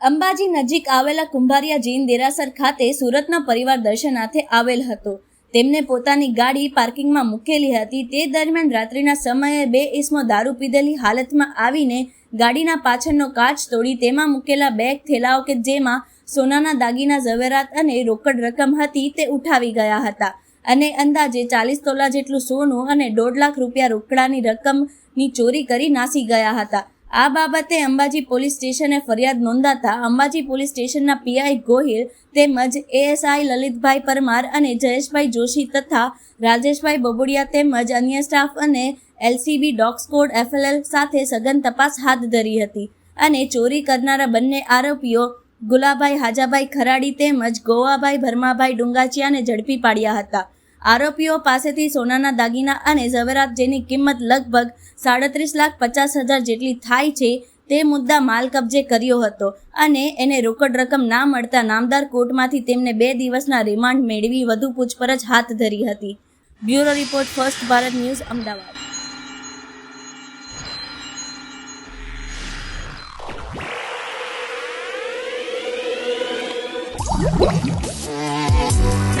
અંબાજી નજીક આવેલા કુંભારિયા જૈન દેરાસર ખાતે સુરતના પરિવાર દર્શનાર્થે આવેલ હતો. તેમને પોતાની ગાડી પાર્કિંગમાં મૂકેલી હતી. તે દરમિયાન રાત્રિના સમયે બે ઇસમો દારૂ પીધેલી હાલતમાં આવીને ગાડીના પાછળનો કાચ તોડી તેમાં મૂકેલા બેગ, થેલાઓ કે જેમાં સોનાના દાગીના, ઝવેરાત અને રોકડ રકમ હતી તે ઉઠાવી ગયા હતા. અને અંદાજે ચાલીસ તોલા જેટલું સોનું અને દોઢ લાખ રૂપિયા રોકડાની રકમની ચોરી કરી નાસી ગયા હતા. આ બાબતે અંબાજી પોલીસ સ્ટેશને ફરિયાદ નોંધાતા અંબાજી પોલીસ સ્ટેશનના પીઆઈ ગોહિલ તેમજ એએસઆઈ લલિતભાઈ પરમાર અને જયેશભાઈ જોશી તથા રાજેશભાઈ બબુડિયા તેમજ અન્ય સ્ટાફ અને એલસીબી ડોગ સ્કોડ એફએલએલ સાથે સઘન તપાસ હાથ ધરી હતી અને ચોરી કરનારા બંને આરોપીઓ ગુલાભાઈ હાજાભાઈ ખરાડી તેમજ ગોવાભાઈ ભરમાભાઈ ડુંગાચિયાને ઝડપી પાડ્યા હતા. આરોપીઓ પાસેથી સોનાના દાગીના અને ઝવેરાત જેની કિંમત લગભગ સાડત્રીસ લાખ પચાસ હજાર જેટલી થાય છે તે મુદ્દા માલ કબજે કર્યો હતો અને એને રોકડ રકમ ના મળતા નામદાર કોર્ટમાંથી તેમને બે દિવસના રિમાન્ડ મેળવી વધુ પૂછપરછ હાથ ધરી હતી. Bureau report, first Bharat news, Ahmedabad. Thank